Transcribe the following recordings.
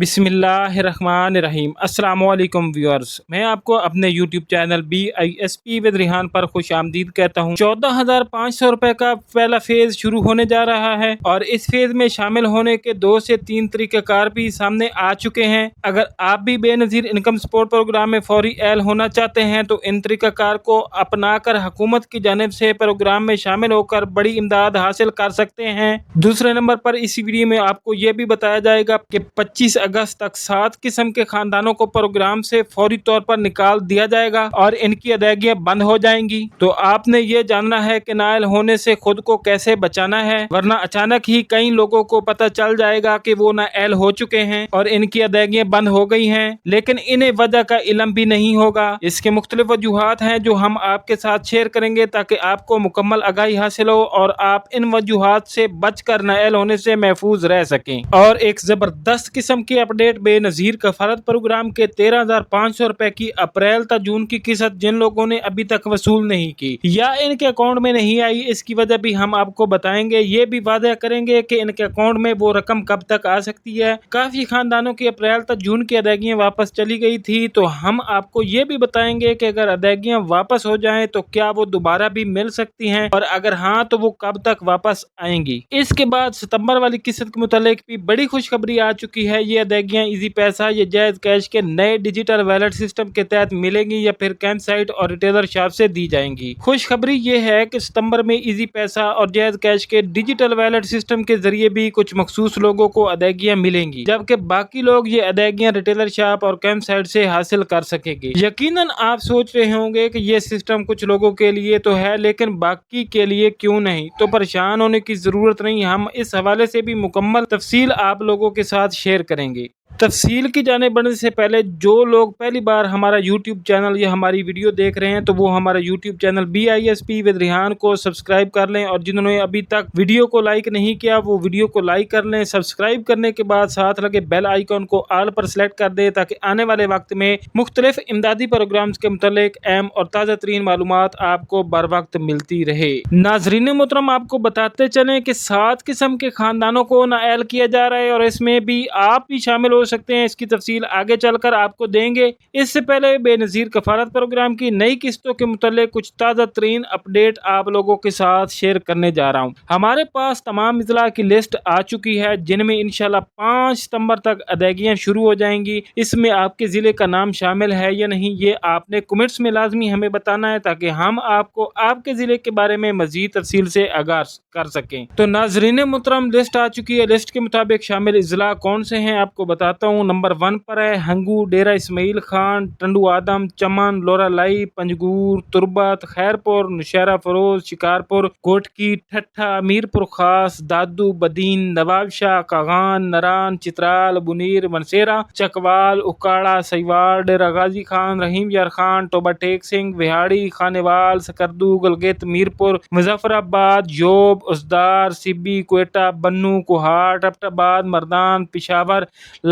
بسم اللہ الرحمن الرحیم۔ السلام علیکم ویورز۔ میں آپ کو اپنے YouTube channel B I S P with Rehan پر خوش آمدید کہتا ہوں۔ چودہ ہزار پانچ سو روپے کا پہلا فیز شروع ہونے جا رہا ہے اور اس فیز میں شامل ہونے کے دو سے تین طریقہ کار بھی سامنے آ چکے ہیں۔ اگر آپ بھی Benazir income support programme میں فوری ایل ہونا چاہتے ہیں تو ان طریقہ کار کو اپنا کر حکومت کی جانب سے پروگرام میں شامل ہو کر بڑی امداد حاصل کر سکتے ہیں۔ دوسرے نمبر پر اسی ویڈیو میں آپ کو یہ بھی بتایا جائے گا کہ پچیس اگست تک سات قسم کے خاندانوں کو پروگرام سے فوری طور پر نکال دیا جائے گا اور ان کی ادائیگیاں بند ہو جائیں گی۔ تو آپ نے یہ جاننا ہے کہ نائل ہونے سے خود کو کیسے بچانا ہے، ورنہ اچانک ہی کئی لوگوں کو پتہ چل جائے گا کہ وہ نائل ہو چکے ہیں اور ان کی ادائیگیاں بند ہو گئی ہیں۔ لیکن انہیں وجہ کا علم بھی نہیں ہوگا۔ اس کے مختلف وجوہات ہیں جو ہم آپ کے ساتھ شیئر کریں گے تاکہ آپ کو مکمل آگاہی حاصل ہو اور آپ ان وجوہات سے بچ کر نائل ہونے سے محفوظ رہ سکیں۔ اور ایک زبردست قسم کی اپڈیٹ بے نظیر کفارت پروگرام کے تیرہ ہزار پانچ سو روپے کی اپریل تا جون کی قسط جن لوگوں نے ابھی تک وصول نہیں کی۔ یا ان کے اکاؤنٹ میں نہیں آئی، اس کی وجہ بھی ہم آپ کو بتائیں گے۔ یہ بھی وعدہ کریں گے کہ ان کے اکاؤنٹ میں وہ رقم کب تک آ سکتی ہے۔ کافی خاندانوں کی اپریل تا جون کی ادائیگیاں واپس چلی گئی تھی۔ تو ہم آپ کو یہ بھی بتائیں گے کہ اگر ادائیگیاں واپس ہو جائیں تو کیا وہ دوبارہ بھی مل سکتی ہیں؟ اور اگر ہاں تو وہ کب تک واپس آئیں گی؟ اس کے بعد ستمبر والی قسط کے متعلق بھی بڑی خوشخبری آ چکی ہے۔ یہ ادائیگیاں ایزی پیسہ، یہ جائز کیش کے نئے ڈیجیٹل ویلٹ سسٹم کے تحت ملے گی یا پھر کیمپ سائٹ اور ریٹیلر شاپ سے دی جائیں گی۔ خوشخبری یہ ہے کہ ستمبر میں ایزی پیسہ اور جائز کیش کے ڈیجیٹل ویلٹ سسٹم کے ذریعے بھی کچھ مخصوص لوگوں کو ادائیگیاں ملیں گی، جبکہ باقی لوگ یہ ادائیگیاں ریٹیلر شاپ اور کیمپ سائٹ سے حاصل کر سکیں گے۔ یقیناً آپ سوچ رہے ہوں گے کہ یہ سسٹم کچھ لوگوں کے لیے تو ہے، لیکن باقی کے لیے کیوں نہیں؟ تو پریشان ہونے کی ضرورت نہیں، ہم اس حوالے سے بھی مکمل تفصیل آپ لوگوں کے ساتھ شیئر کریں گے۔ வாங்கி تفصیل کی جانے بڑھنے سے پہلے جو لوگ پہلی بار ہمارا یوٹیوب چینل یا ہماری ویڈیو دیکھ رہے ہیں تو وہ ہمارا YouTube channel B I S P with Rehan کو سبسکرائب کر لیں اور جنہوں نے ابھی تک ویڈیو کو لائک نہیں کیا وہ ویڈیو کو لائک کر لیں، سبسکرائب کرنے کے بعد ساتھ لگے بیل آئیکن کو آل پر سلیکٹ کر دیں تاکہ آنے والے وقت میں مختلف امدادی پروگرامز کے متعلق اہم اور تازہ ترین معلومات آپ کو بر وقت ملتی رہے۔ ناظرین محترم، آپ کو بتاتے چلیں کہ سات قسم کے خاندانوں کو نائل کیا جا رہا ہے اور اس میں بھی آپ بھی شامل ہو سکتے ہیں، اس کی تفصیل آگے چل کر آپ کو دیں گے۔ اس سے پہلے بے نظیر کفارت پروگرام کی نئی قسطوں کے متعلق کچھ تازہ ترین اپڈیٹ آپ لوگوں کے ساتھ شیئر کرنے جا رہا ہوں۔ ہمارے پاس تمام اضلاع کی لسٹ آ چکی ہے، جن میں انشاءاللہ پانچ ستمبر تک ادائیگیاں شروع ہو جائیں گی۔ اس میں آپ کے ضلع کا نام شامل ہے یا نہیں، یہ آپ نے کمنٹس میں لازمی ہمیں بتانا ہے تاکہ ہم آپ کو آپ کے ضلع کے بارے میں مزید تفصیل سے آگاہ کر سکیں۔ تو ناظرین محترم، لسٹ آ چکی ہے۔ لسٹ کے مطابق شامل اضلاع کون سے ہیں، آپ کو بتا بتاتا ہوں نمبر ون پر ہے۔ ہنگو، ڈیرہ اسماعیل خان، ٹنڈو آدم، چمن، لورا لائی، پنجگور، تربت، خیرپور نشیرہ فروز، شکارپور کوٹکی ٹھٹھا، میرپور خاص، دادو، بدین، نواب شاہ، کاغان، نران، چترال، بنیر منسیرہ چکوال، اکاڑا سیوار ڈیرہ غازی خان، رحیم یار خان ٹوبا ٹیک سنگھ، وہاڑی خانیوال سکردو، گلگت، میرپور، مظفر آباد، جوب اسدار سبی کوئٹہ، بنو، کوہاٹ ابٹ آباد، مردان، پشاور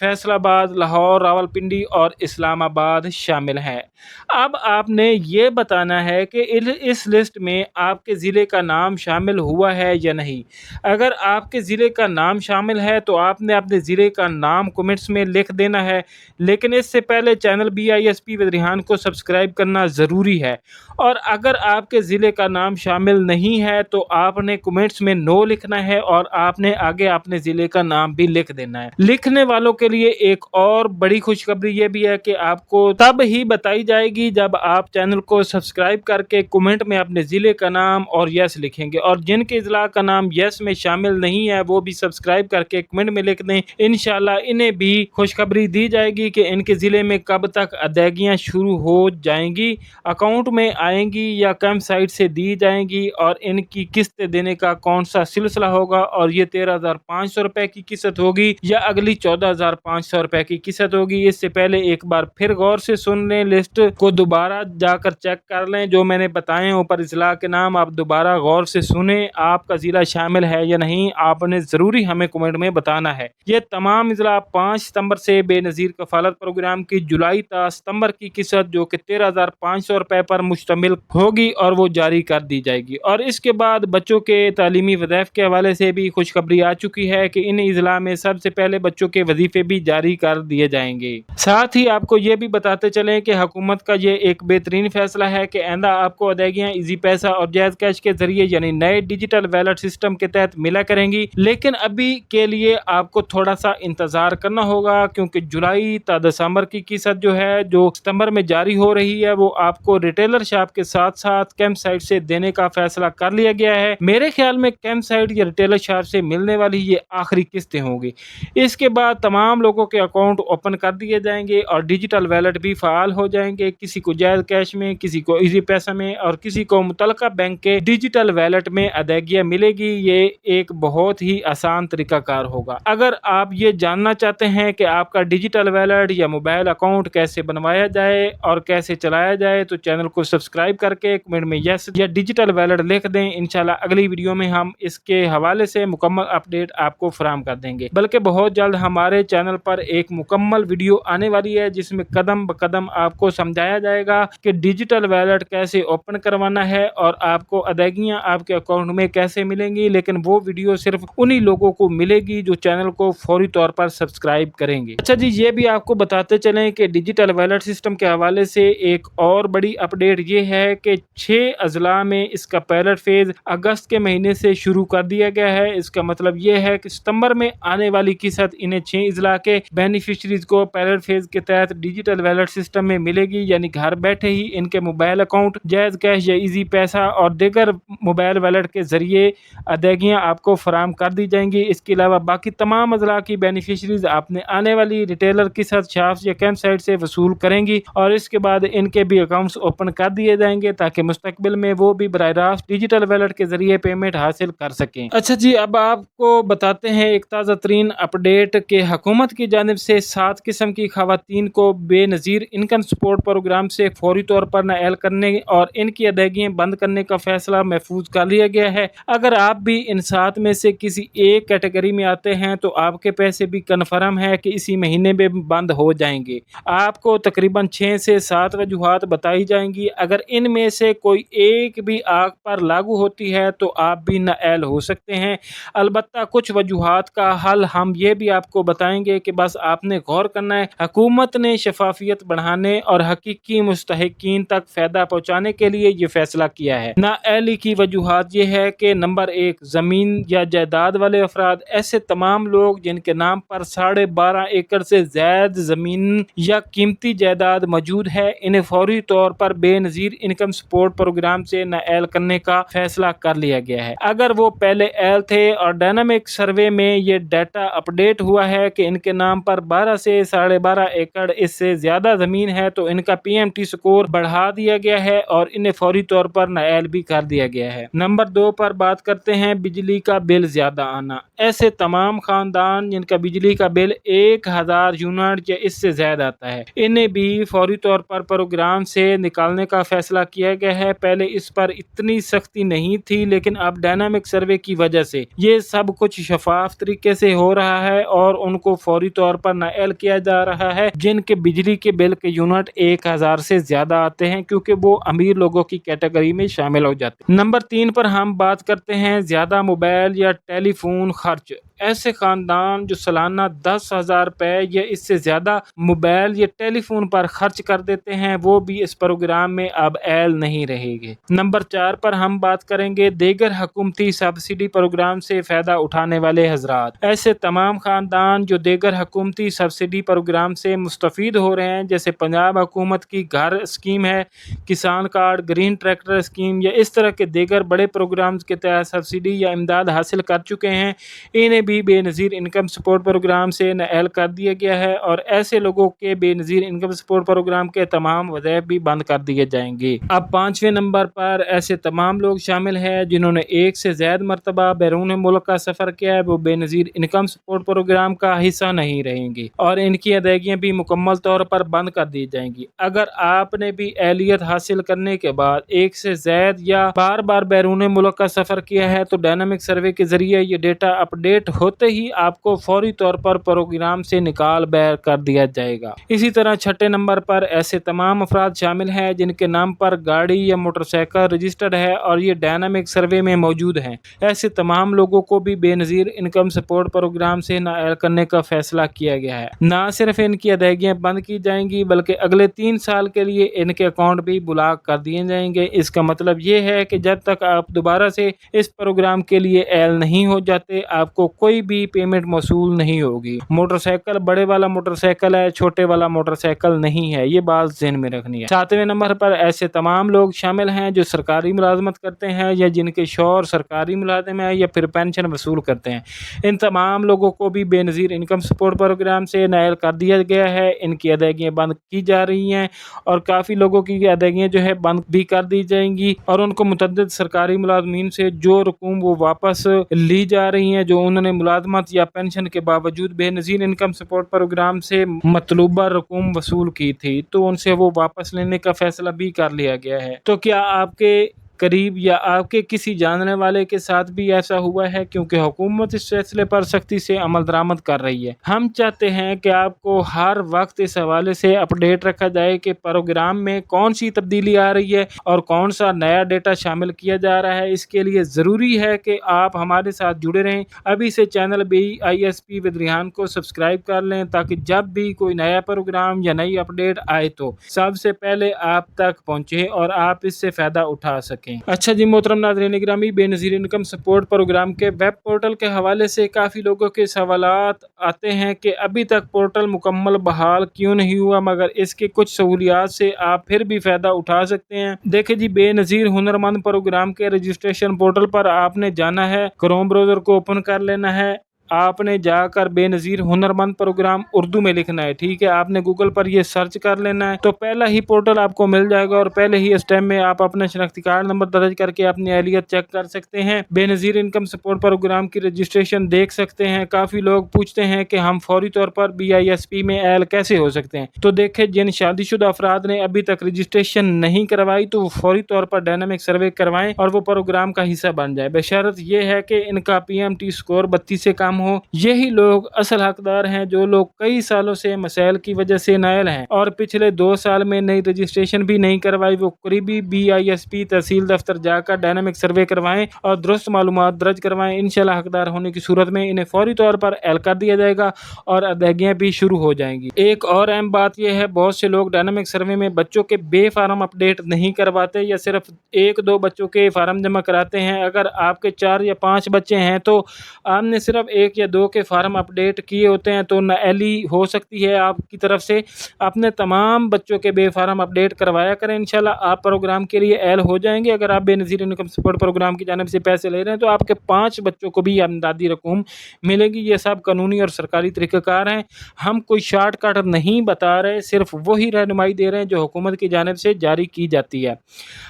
فیصل آباد لاہور راول پنڈی اور اسلام آباد شامل ہیں۔ اب آپ نے یہ بتانا ہے کہ اس لسٹ میں آپ کے ضلع کا نام شامل ہوا ہے یا نہیں۔ اگر آپ کے ضلع کا نام شامل ہے تو آپ نے اپنے ضلع کا نام کومنٹس میں لکھ دینا ہے۔ لیکن اس سے پہلے چینل بی آئی ایس پی ودریحان کو سبسکرائب کرنا ضروری ہے۔ اور اگر آپ کے ضلع کا نام شامل نہیں ہے تو آپ نے کومنٹس میں نو لکھنا ہے اور آپ نے آگے اپنے ضلع کا نام بھی لکھ دینا ہے۔ لکھنے والوں کے لیے ایک اور بڑی خوشخبری یہ بھی ہے کہ آپ کو تب ہی بتائی جائے گی جب آپ چینل کو سبسکرائب کر کے کومنٹ میں اپنے ضلع کا نام اور یس لکھیں گے اور جن کے اضلاع کا نام یس میں شامل نہیں ہے وہ بھی سبسکرائب کر کے کومنٹ میں لکھ دیں۔ انشاءاللہ انہیں بھی خوشخبری دی جائے گی کہ ان کے ضلع میں کب تک ادائیگیاں شروع ہو جائیں گی، اکاؤنٹ میں آئیں گی یا کیمپ سائٹ سے دی جائیں گی اور ان کی قسط دینے کا کون سا سلسلہ ہوگا اور یہ تیرہ ہزار پانچ سو روپے کی قسط ہوگی یا اگلی چودہ ہزار ہزار پانچ سو روپے کی قسط ہوگی۔ اس سے پہلے ایک بار پھر غور سے سن لیں لسٹ کو دوبارہ جا کر چیک کر لیں۔ جو میں نے بتائے اوپر اضلاع کے نام آپ دوبارہ غور سے سنیں، آپ کا ضلع شامل ہے یا نہیں، آپ نے ضروری ہمیں کمنٹ میں بتانا ہے۔ یہ تمام اضلاع پانچ ستمبر سے بے نظیر کفالت پروگرام کی جولائی تا ستمبر کی قسط جو کہ تیرہ ہزار پانچ سو روپے پر مشتمل ہوگی اور وہ جاری کر دی جائے گی۔ اور اس کے بعد بچوں کے تعلیمی وظائف کے حوالے سے بھی خوشخبری آ چکی ہے کہ ان اضلاع میں سب سے پہلے بچوں کے وظیفے بھی جاری کر دیے جائیں گے۔ ساتھ ہی آپ کو یہ بھی بتاتے چلیں کہ حکومت کا یہ ایک بہترین فیصلہ ہے کہ آئندہ آپ کو ادائیگیاں ایزی پیسہ اور جائز کیش کے ذریعے یعنی نئے ڈیجیٹل ویلٹ سسٹم کے تحت ملا کریں گی۔ لیکن ابھی کے لیے آپ کو تھوڑا سا انتظار کرنا ہوگا کیونکہ جولائی تا دسمبر کی قسط جو ہے، جو ستمبر میں جاری ہو رہی ہے، وہ آپ کو ریٹیلر شاپ کے ساتھ ساتھ کیمپ سائٹ سے دینے کا فیصلہ کر لیا گیا ہے۔ میرے خیال میں کیمپ سائٹ یا ریٹیلر شاپ سے ملنے والی یہ آخری قسطیں ہوں گی۔ اس کے بعد تمام لوگوں کے اکاؤنٹ اوپن کر دیے جائیں گے اور ڈیجیٹل ویلٹ بھی فعال ہو جائیں گے۔ کسی کو جائز کیش میں، کسی کو ایزی پیسہ میں اور کسی کو متعلقہ بینک کے ڈیجیٹل ویلٹ میں ادائیگیاں ملے گی۔ یہ ایک بہت ہی آسان طریقہ کار ہوگا۔ اگر آپ یہ جاننا چاہتے ہیں کہ آپ کا ڈیجیٹل ویلٹ یا موبائل اکاؤنٹ کیسے بنوایا جائے اور کیسے چلایا جائے، تو چینل کو سبسکرائب کر کے کمنٹ میں یس یا ڈیجیٹل ویلٹ لکھ دیں۔ انشاءاللہ اگلی ویڈیو میں ہم اس کے حوالے سے مکمل اپڈیٹ آپ کو فراہم کر دیں گے۔ بلکہ بہت جلد ہمارے چینل پر ایک مکمل ویڈیو آنے والی ہے، جس میں قدم بقدم آپ کو سمجھایا جائے گا کہ ڈیجیٹل ویلٹ کیسے اوپن کروانا ہے اور آپ کو ادائیگیاں آپ کے اکاؤنٹ میں کیسے ملیں گی، لیکن وہ ویڈیو صرف انہی لوگوں کو ملے گی جو چینل کو فوری طور پر سبسکرائب کریں گے۔ اچھا جی یہ بھی آپ کو بتاتے چلیں کہ ڈیجیٹل ویلٹ سسٹم کے حوالے سے ایک اور بڑی اپڈیٹ یہ ہے کہ چھ اضلاع میں اس کا پیلٹ فیز اگست کے مہینے سے شروع کر دیا گیا ہے۔ اس کا مطلب یہ ہے کہ ستمبر میں آنے والی قسط انہیں چھ اضلاع کے بینیفیشریز کو پیلٹ فیز کے تحت ڈیجیٹل ویلٹ سسٹم میں ملے گی یعنی گھر بیٹھے ہی ان کے موبائل اکاؤنٹ جائز کیش یا ایزی پیسہ اور دیگر موبائل ویلٹ کے ذریعے ادائیگیاں آپ کو فراہم کر دی جائیں گی۔ اس کے علاوہ باقی تمام اضلاع کی بینیفیشریز آپ نے آنے والی ریٹیلر کے ساتھ شاپس یا کیمپ سائٹ سے وصول کریں گی اور اس کے بعد ان کے بھی اکاؤنٹس اوپن کر دیے جائیں گے تاکہ مستقبل میں وہ بھی براہ راست ڈیجیٹل ویلٹ کے ذریعے پیمنٹ حاصل کر سکیں۔ اچھا جی اب آپ کو بتاتے ہیں ایک تازہ ترین اپڈیٹ کہ حکومت کی جانب سے سات قسم کی خواتین کو بے نظیر انکم سپورٹ پروگرام سے فوری طور پر نائل کرنے اور ان کی ادائیگیاں بند کرنے کا فیصلہ محفوظ کر لیا گیا ہے۔ اگر آپ بھی ان سات میں سے کسی ایک کیٹیگری میں آتے ہیں تو آپ کے پیسے بھی کنفرم ہے کہ اسی مہینے میں بند ہو جائیں گے۔ آپ کو تقریباً چھ سے سات وجوہات بتائی جائیں گی۔ اگر ان میں سے کوئی ایک بھی آگ پر لاگو ہوتی ہے تو آپ بھی نائل ہو سکتے ہیں۔ البتہ کچھ وجوہات کا حل ہم یہ بھی آپ کو بتائیں گے کہ بس آپ نے غور کرنا ہے، حکومت نے شفافیت بڑھانے اور حقیقی مستحقین تک فائدہ پہنچانے کے لیے یہ فیصلہ کیا ہے۔ نااہلی کی وجوہات یہ ہے کہ نمبر ایک، زمین یا جائیداد والے افراد، ایسے تمام لوگ جن کے نام پر ساڑھے بارہ ایکڑ سے زائد زمین یا قیمتی جائیداد موجود ہے، انہیں فوری طور پر Benazir income support programme سے نائل کرنے کا فیصلہ کر لیا گیا ہے۔ اگر وہ پہلے ایل تھے اور ڈائنامک سروے میں یہ ڈیٹا اپڈیٹ ہوا ہے کہ ان کے نام پر بارہ سے ساڑھے بارہ ایکڑ اس سے زیادہ زمین ہے تو ان کا پی ایم ٹی سکور بڑھا دیا گیا ہے اور انہیں فوری طور پر نائل بھی کر دیا گیا ہے۔ نمبر دو پر بات کرتے ہیں بجلی کا بل زیادہ آنا۔ ایسے تمام خاندان جن کا بجلی کا بل ایک ہزار یونٹ یا اس سے زیادہ آتا ہے، انہیں بھی فوری طور پر پروگرام سے نکالنے کا فیصلہ کیا گیا ہے۔ پہلے اس پر اتنی سختی نہیں تھی، لیکن اب ڈائنامک سروے کی وجہ سے یہ سب کچھ شفاف طریقے سے ہو رہا ہے اور ان کو فوری طور پر نائل کیا جا رہا ہے، جن کے بجلی کے بل کے یونٹ ایک ہزار سے زیادہ آتے ہیں کیونکہ وہ امیر لوگوں کی کیٹیگری میں شامل ہو جاتے ہیں۔ نمبر تین پر ہم بات کرتے ہیں زیادہ موبائل یا ٹیلی فون خرچ۔ ایسے خاندان جو سالانہ دس ہزار روپے یا اس سے زیادہ موبائل یا ٹیلی فون پر خرچ کر دیتے ہیں، وہ بھی اس پروگرام میں اب ایل نہیں رہے گے نمبر چار پر ہم بات کریں گے، دیگر حکومتی سبسڈی پروگرام سے فائدہ اٹھانے والے حضرات۔ ایسے تمام خاندان جو دیگر حکومتی سبسڈی پروگرام سے مستفید ہو رہے ہیں، جیسے پنجاب حکومت کی گھر اسکیم ہے، کسان کارڈ، گرین ٹریکٹر اسکیم یا اس طرح کے دیگر بڑے پروگرامز کے تحت سبسڈی یا امداد حاصل کر چکے ہیں، انہیں بھی Benazir income support programme سے نائل کر دیا گیا ہے اور ایسے لوگوں کے بے نظیر انکم سپورٹ پروگرام کے تمام وظائف بھی بند کر دیے جائیں گے۔ اب پانچویں نمبر پر ایسے تمام لوگ شامل ہیں جنہوں نے ایک سے زیادہ مرتبہ بیرون ملک کا سفر کیا ہے، وہ بے نظیر انکم سپورٹ پروگرام کا حصہ نہیں رہیں گی اور ان کی ادائیگیاں بھی مکمل طور پر بند کر دی جائیں گی۔ اگر آپ نے بھی اہلیت حاصل کرنے کے بعد ایک سے زائد یا بار بار بیرون ملک کا سفر کیا ہے تو ڈائنامک سروے کے ذریعے یہ ڈیٹا اپ ڈیٹ ہوتے ہی آپ کو فوری طور پر پروگرام سے نکال بیر کر دیا جائے گا۔ اسی طرح چھٹے نمبر پر ایسے تمام افراد شامل ہیں جن کے نام پر گاڑی یا موٹر سائیکل رجسٹرڈ ہے اور یہ ڈائنامک سروے میں موجود ہیں۔ ایسے تمام لوگوں کو بھی Benazir income support programme سے نائل کرنے کا فیصلہ کیا گیا ہے۔ نہ صرف ان کی ادائیگیاں بند کی جائیں گی بلکہ اگلے تین سال کے لیے ان کے اکاؤنٹ بھی بلاک کر دیے جائیں گے۔ اس کا مطلب یہ ہے کہ جب تک آپ دوبارہ سے اس پروگرام کے لیے ایل نہیں ہو جاتے، آپ کو کوئی بھی پیمنٹ موصول نہیں ہوگی۔ موٹر سائیکل، بڑے والا موٹر سائیکل ہے، چھوٹے والا موٹر سائیکل نہیں ہے، یہ بات ذہن میں رکھنی ہے۔ ساتویں نمبر پر ایسے تمام لوگ شامل ہیں جو سرکاری ملازمت کرتے ہیں یا جن کے شور سرکاری ملازم ہے یا پھر پینشن وصول کرتے ہیں۔ ان تمام لوگوں کو بھی Benazir income support programme سے نائل کر دیا گیا ہے۔ ان کی ادائیگیاں بند کی جا رہی ہیں اور کافی لوگوں کی ادائیگیاں جو ہے بند بھی کر دی جائیں گی اور ان کو متعدد سرکاری ملازمین سے جو رقوم وہ واپس لی جا رہی ہیں، جو انہوں نے ملازمت یا پینشن کے باوجود بے نظیر انکم سپورٹ پروگرام سے مطلوبہ رقوم وصول کی تھی تو ان سے وہ واپس لینے کا فیصلہ بھی کر لیا گیا ہے۔ تو کیا آپ کے قریب یا آپ کے کسی جاننے والے کے ساتھ بھی ایسا ہوا ہے کیونکہ حکومت اس فیصلے پر سختی سے عمل درآمد کر رہی ہے۔ ہم چاہتے ہیں کہ آپ کو ہر وقت اس حوالے سے اپڈیٹ رکھا جائے کہ پروگرام میں کون سی تبدیلی آ رہی ہے اور کون سا نیا ڈیٹا شامل کیا جا رہا ہے۔ اس کے لیے ضروری ہے کہ آپ ہمارے ساتھ جڑے رہیں۔ ابھی سے channel B I S P with Rehan کو سبسکرائب کر لیں تاکہ جب بھی کوئی نیا پروگرام یا نئی اپڈیٹ آئے تو سب سے پہلے آپ تک پہنچے اور آپ اس سے فائدہ اٹھا سکیں۔ اچھا جی محترم ناظرین گرامی، Benazir income support programme کے ویب پورٹل کے حوالے سے کافی لوگوں کے سوالات آتے ہیں کہ ابھی تک پورٹل مکمل بحال کیوں نہیں ہوا، مگر اس کے کچھ سہولیات سے آپ پھر بھی فائدہ اٹھا سکتے ہیں۔ دیکھیں جی بے نظیر ہنرمند پروگرام کے رجسٹریشن پورٹل پر آپ نے جانا ہے، کروم بروزر کو اوپن کر لینا ہے۔ آپ نے جا کر بے نظیر ہنرمند پروگرام اردو میں لکھنا ہے، ٹھیک ہے؟ آپ نے گوگل پر یہ سرچ کر لینا ہے، تو پہلا ہی پورٹل آپ کو مل جائے گا اور پہلے ہی اس ٹائم میں آپ اپنے شناختی کارڈ نمبر درج کر کے اپنی اہلیت چیک کر سکتے ہیں۔ Benazir income support programme کی رجسٹریشن دیکھ سکتے ہیں۔ کافی لوگ پوچھتے ہیں کہ ہم فوری طور پر بی آئی ایس پی میں ایل کیسے ہو سکتے ہیں۔ تو دیکھیں، جن شادی شدہ افراد نے ابھی تک رجسٹریشن نہیں کروائی، تو وہ فوری طور پر ڈائنامک سروے کروائیں اور وہ پروگرام کا حصہ بن جائے بشارت یہ ہے کہ ان کا پی ایم ٹی اسکور بتیس سے کام کم ہو، یہی لوگ اصل حقدار ہیں جو لوگ کئی سالوں سے مسائل کی وجہ سے نائل ہیں اور پچھلے دو سال میں نئی رجسٹریشن بھی نہیں کروائی، وہ قریبی بی آئی ایس پی تحصیل دفتر جا کر ڈائنامک سروے کروائیں اور درست معلومات درج کروائیں، انشاءاللہ حقدار ہونے کی صورت میں انہیں فوری طور پر ایل کر دیا جائے گا اور ادائیگیاں بھی شروع ہو جائیں گی۔ ایک اور اہم بات یہ ہے، بہت سے لوگ ڈائنامک سروے میں بچوں کے بے فارم اپڈیٹ نہیں کرواتے یا صرف ایک دو بچوں کے فارم جمع کراتے ہیں۔ اگر آپ کے چار یا پانچ بچے ہیں تو آپ نے صرف ایک یا دو کے فارم اپ اپڈیٹ کیے ہوتے ہیں تو نئلی ہو سکتی ہے آپ کی طرف سے۔ اپنے تمام بچوں کے بے فارم اپڈیٹ کروایا کریں، انشاءاللہ آپ پروگرام کے لیے ایل ہو جائیں گے۔ اگر آپ بے نظیر انکم سپورٹ پروگرام کی جانب سے پیسے لے رہے ہیں تو آپ کے پانچ بچوں کو بھی امدادی رقوم ملے گی۔ یہ سب قانونی اور سرکاری طریقہ کار ہیں۔ ہم کوئی شارٹ کٹ نہیں بتا رہے، صرف وہی رہنمائی دے رہے ہیں جو حکومت کی جانب سے جاری کی جاتی ہے۔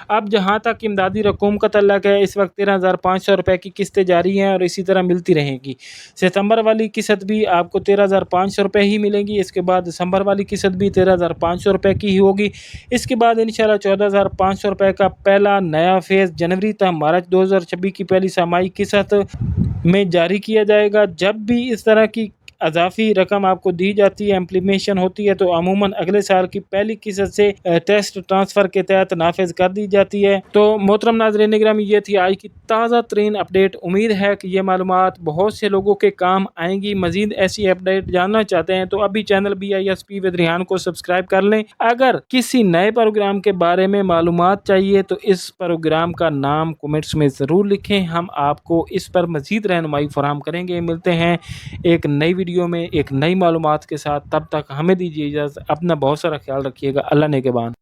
اب جہاں تک امدادی رقوم کا تعلق ہے، اس وقت تیرہ ہزار پانچ سو روپے کی قسطیں جاری ہیں اور اسی طرح ملتی رہیں گی۔ ستمبر والی قسط بھی آپ کو تیرہ ہزار پانچ سو روپے ہی ملیں گی، اس کے بعد دسمبر والی قسط بھی تیرہ ہزار پانچ سو روپے کی ہی ہوگی۔ اس کے بعد انشاءاللہ چودہ ہزار پانچ سو روپے کا پہلا نیا فیز جنوری تا مارچ دو ہزار چھبیس کی پہلی سامائی قسط میں جاری کیا جائے گا۔ جب بھی اس طرح کی اضافی رقم آپ کو دی جاتی ہے امپلیمیشن ہوتی ہے تو عموماً اگلے سال کی پہلی قسط سے ٹیسٹ ٹرانسفر کے تحت نافذ کر دی جاتی ہے۔ تو محترم ناظرین نگرامی یہ تھی آج کی تازہ ترین اپڈیٹ امید ہے کہ یہ معلومات بہت سے لوگوں کے کام آئیں گی۔ مزید ایسی اپڈیٹ جاننا چاہتے ہیں تو ابھی channel B I S P with Rehan کو سبسکرائب کر لیں۔ اگر کسی نئے پروگرام کے بارے میں معلومات چاہیے تو اس پروگرام کا نام کومنٹس میں ضرور لکھیں۔ ہم آپ کو اس پر مزید رہنمائی فراہم کریں گے۔ ملتے ہیں ایک نئی ویڈیو ویڈیو میں ایک نئی معلومات کے ساتھ تب تک ہمیں دیجیے اجازت، اپنا بہت سارا خیال رکھیے گا۔ اللہ نے کے بان۔